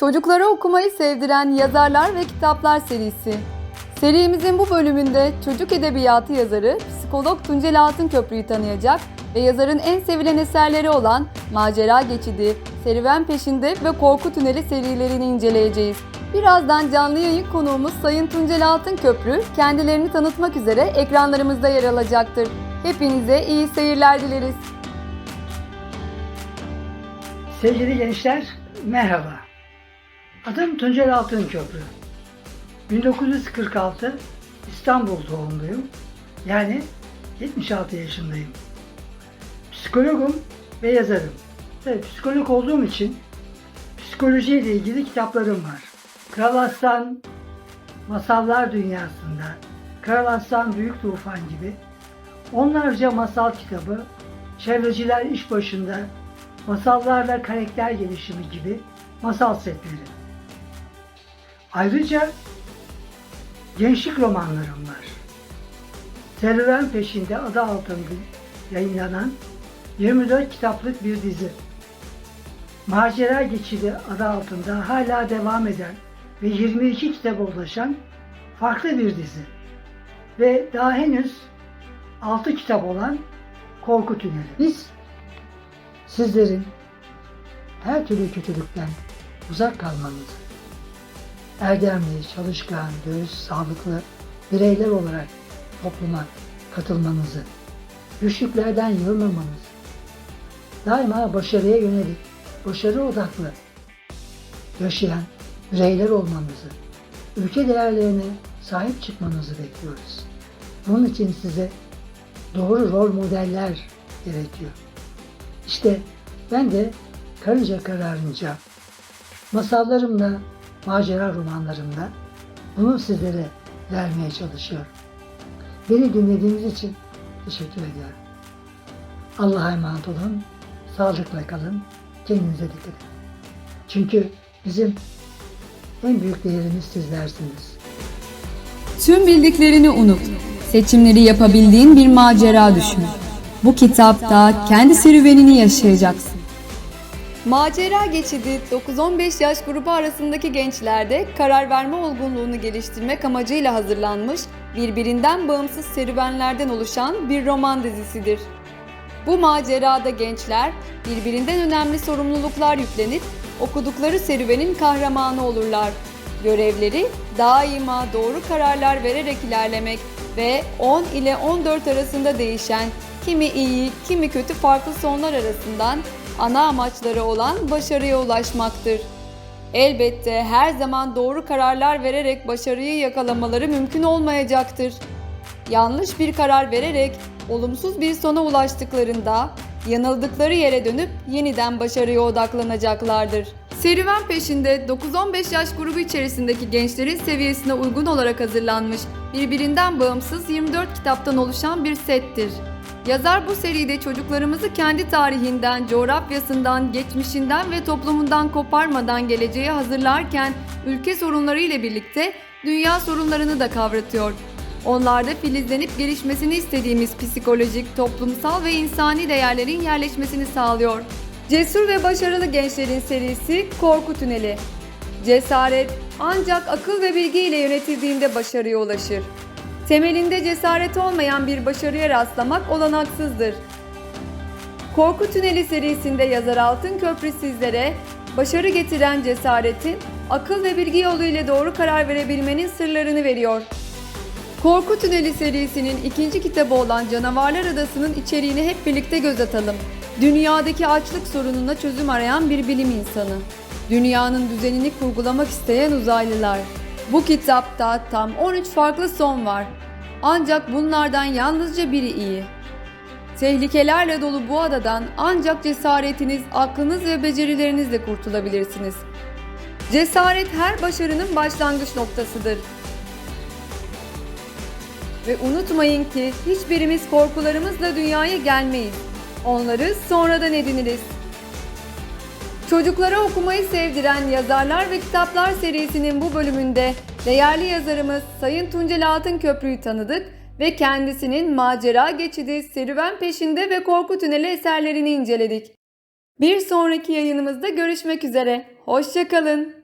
Çocuklara okumayı sevdiren yazarlar ve kitaplar serisi. Serimizin bu bölümünde çocuk edebiyatı yazarı psikolog Tuncel Altınköprü'yü tanıyacak ve yazarın en sevilen eserleri olan Macera Geçidi, Serüven Peşinde ve Korku Tüneli serilerini inceleyeceğiz. Birazdan canlı yayın konuğumuz Sayın Tuncel Altınköprü kendilerini tanıtmak üzere ekranlarımızda yer alacaktır. Hepinize iyi seyirler dileriz. Sevgili gençler, merhaba. Adım Tuncel Altınköprü. 1946 İstanbul doğumluyum. Yani 76 yaşındayım. Psikologum ve yazarım. Tabii psikolog olduğum için psikolojiyle ilgili kitaplarım var. Kral Aslan, Masallar Dünyasında, Kral Aslan Büyük Tufan gibi onlarca masal kitabı, Çevreciler İş Başında, masallarla karakter gelişimi gibi masal setleri. Ayrıca gençlik romanlarım var. Serüven peşinde adı altında yayınlanan 24 kitaplık bir dizi. Macera Geçidi adı altında hala devam eden ve 22 kitaba ulaşan farklı bir dizi. Ve daha henüz 6 kitap olan Korku Tüneli. Biz sizlerin her türlü kötülükten uzak kalmanızı, erdemli, çalışkan, dürüst, sağlıklı bireyler olarak topluma katılmanızı, güçlüklerden yılmamanızı, daima başarıya yönelik, başarı odaklı yaşayan bireyler olmanızı, ülke değerlerine sahip çıkmanızı bekliyoruz. Bunun için size doğru rol modeller gerekiyor. İşte ben de karınca kararınca masallarımla, macera romanlarımla bunu sizlere vermeye çalışıyorum. Beni dinlediğiniz için teşekkür ediyorum. Allah'a emanet olun, sağlıkla kalın, kendinize dikkat edin. Çünkü bizim en büyük değerimiz sizlersiniz. Tüm bildiklerini unut. Seçimleri yapabildiğin bir macera düşün. Bu kitapta kendi serüvenini yaşayacaksın. Macera geçidi 9-15 yaş grubu arasındaki gençlerde karar verme olgunluğunu geliştirmek amacıyla hazırlanmış, birbirinden bağımsız serüvenlerden oluşan bir roman dizisidir. Bu macerada gençler birbirinden önemli sorumluluklar yüklenip okudukları serüvenin kahramanı olurlar. Görevleri daima doğru kararlar vererek ilerlemek ve 10 ile 14 arasında değişen kimi iyi, kimi kötü farklı sonlar arasından ana amaçları olan başarıya ulaşmaktır. Elbette her zaman doğru kararlar vererek başarıyı yakalamaları mümkün olmayacaktır. Yanlış bir karar vererek olumsuz bir sona ulaştıklarında yanıldıkları yere dönüp yeniden başarıya odaklanacaklardır. Serüven peşinde 9-15 yaş grubu içerisindeki gençlerin seviyesine uygun olarak hazırlanmış, birbirinden bağımsız 24 kitaptan oluşan bir settir. Yazar bu seride çocuklarımızı kendi tarihinden, coğrafyasından, geçmişinden ve toplumundan koparmadan geleceğe hazırlarken ülke sorunları ile birlikte dünya sorunlarını da kavratıyor. Onlarda filizlenip gelişmesini istediğimiz psikolojik, toplumsal ve insani değerlerin yerleşmesini sağlıyor. Cesur ve başarılı gençlerin serisi Korku Tüneli. Cesaret ancak akıl ve bilgi ile yönetildiğinde başarıya ulaşır. Temelinde cesaret olmayan bir başarıya rastlamak olanaksızdır. Korku Tüneli serisinde yazar Altın Köprü sizlere başarı getiren cesaretin, akıl ve bilgi yoluyla doğru karar verebilmenin sırlarını veriyor. Korku Tüneli serisinin ikinci kitabı olan Canavarlar Adası'nın içeriğini hep birlikte göz atalım. Dünyadaki açlık sorununa çözüm arayan bir bilim insanı. Dünyanın düzenini kurgulamak isteyen uzaylılar. Bu kitapta tam 13 farklı son var. Ancak bunlardan yalnızca biri iyi. Tehlikelerle dolu bu adadan ancak cesaretiniz, aklınız ve becerilerinizle kurtulabilirsiniz. Cesaret her başarının başlangıç noktasıdır. Ve unutmayın ki hiçbirimiz korkularımızla dünyaya gelmeyiz. Onları sonradan ediniriz. Çocuklara okumayı sevdiren yazarlar ve kitaplar serisinin bu bölümünde değerli yazarımız Sayın Tuncel Altınköprü'yü tanıdık ve kendisinin macera geçidi, serüven peşinde ve korku tüneli eserlerini inceledik. Bir sonraki yayınımızda görüşmek üzere. Hoşçakalın.